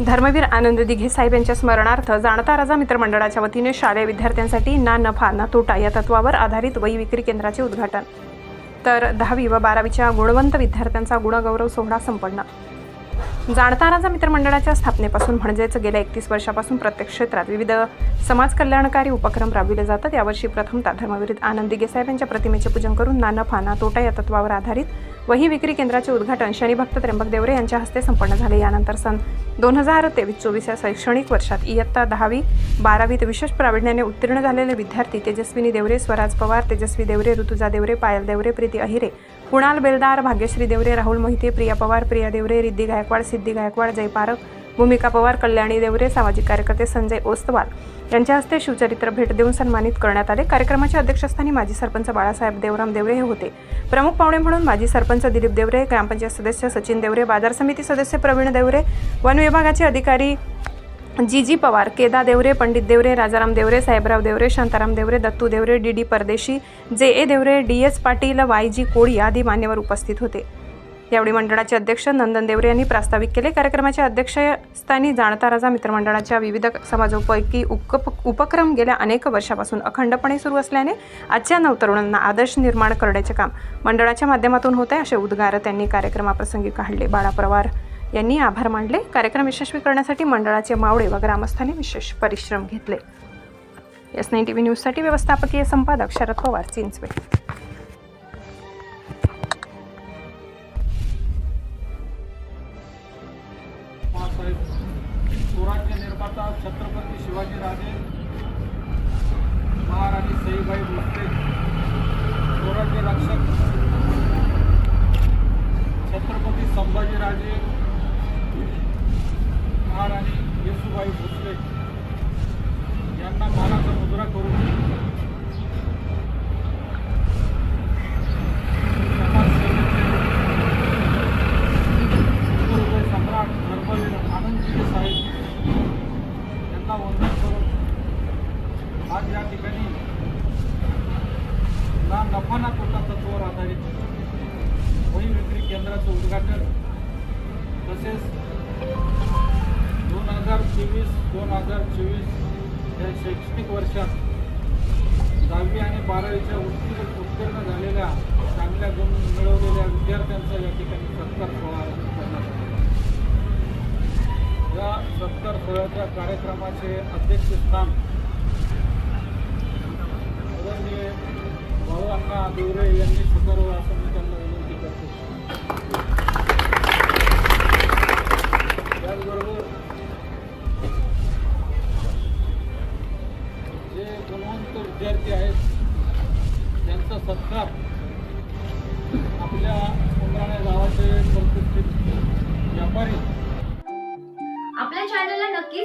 धर्मवीर आनंद दिघे साहेब यांच्या स्मरणार्थ जाणता राजा मित्रमंडळाच्या वतीने शालेय विद्यार्थ्यांसाठी ना नफा ना तोटा या तत्वावर आधारित वही विक्री केंद्राचे उद्घाटन. तर दहावी व बारावीच्या गुणवंत विद्यार्थ्यांचा गुणगौरव सोहळा संपन्न. जाणता राजा मित्रमंडळाच्या स्थापनेपासून म्हणजेच गेल्या एकतीस वर्षापासून प्रत्येक क्षेत्रात विविध समाज कल्याणकारी उपक्रम राबविले जातात. यावर्षी प्रथमतः धर्मवीर आनंद दिघे साहेब यांच्या प्रतिमेचे पूजन करून ना नफा ना तोटा या तत्वावर आधारित वही विक्री केंद्राचे उद्घाटन शनिभक्त त्र्यंबक देवरे यांच्या हस्ते संपन्न झाले. यानंतर सन दोन हजार तेवीस चोवीस या शैक्षणिक वर्षात इयत्ता दहावी बारावीत विशेष प्रावीण्याने उत्तीर्ण झालेले विद्यार्थी तेजस्विनी देवरे स्वराज पवार तेजस्वी देवरे ऋतुजा देवरे पायल देवरे प्रीती अहिरे कुणाल बेलदार भाग्यश्री देवरे राहुल मोहिते प्रिया पवार प्रिया देवरे रिद्धी गायकवाड सिद्धी गायकवाड जय पारख भूमिका पवार कल्याणी देवरे सामाजिक कार्यकर्ते संजय ओस्तवाल यांच्या हस्ते शिवचरित्र भेट देऊन सन्मानित करण्यात आले. कार्यक्रमाच्या अध्यक्षस्थानी माजी सरपंच बाळासाहेब देवराम देवरे हे होते. प्रमुख पाहुणे म्हणून माजी सरपंच दिलीप देवरे ग्रामपंचायत सदस्य सचिन देवरे बाजार समिती सदस्य प्रवीण देवरे वन विभागाचे अधिकारी G G Pawar Keda Deore Pandit Deore Rajaram Deore Sahebrao Deore Shantaram Deore Dattu Deore D D Pardeshi J A Deore D S Patil Y G Koli आदी मान्यवर उपस्थित होते. यावेळी मंडळाचे अध्यक्ष नंदन देवरे यांनी प्रास्ताविक केले. कार्यक्रमाच्या अध्यक्षस्थानी जाणता राजा मित्रमंडळाच्या विविध समाजोपैकी उप उपक्रम गेल्या अनेक वर्षापासून अखंडपणे सुरू असल्याने आजच्या नवतरुणांना आदर्श निर्माण करण्याचे काम मंडळाच्या माध्यमातून होते असे उद्गार त्यांनी कार्यक्रमाप्रसंगी काढले. बाळा पवार यांनी आभार मानले. कार्यक्रम यशस्वी करण्यासाठी मंडळाचे मावळे व ग्रामस्थांनी विशेष परिश्रम घेतले. एस नाईन टी व्ही न्यूजसाठी व्यवस्थापकीय संपादक शरद पवार चिंचवे. भारताचा छत्रपती शिवाजीराजे महाराणी सईबाई भोसले स्वराज्य रक्षक छत्रपती संभाजीराजे महाराणी येसुबाई भोसले यांना यांना वंदन करत आज या ठिकाणी ना नफा ना तोटा तत्वावर आधारित वही विक्री केंद्राचं उद्घाटन तसेच दोन हजार तेवीस दोन हजार चोवीस या शैक्षणिक वर्षात दहावी आणि बारावीच्या उत्तीर्ण उत्तीर्ण झालेल्या चांगल्या गुण मिळवलेल्या विद्यार्थ्यांचा या ठिकाणी सत्कार सोहळा आयोजित करण्यात आला या सत्कार सोहळ्याच्या कार्यक्रमाचे अध्यक्षस्थान आदरणीय भाऊ अण्णा देवरे यांनी स्वीकारलं असं मी त्यांना विनंती करतो. त्याचबरोबर जे गुणवंत विद्यार्थी आहेत त्यांचा सत्कार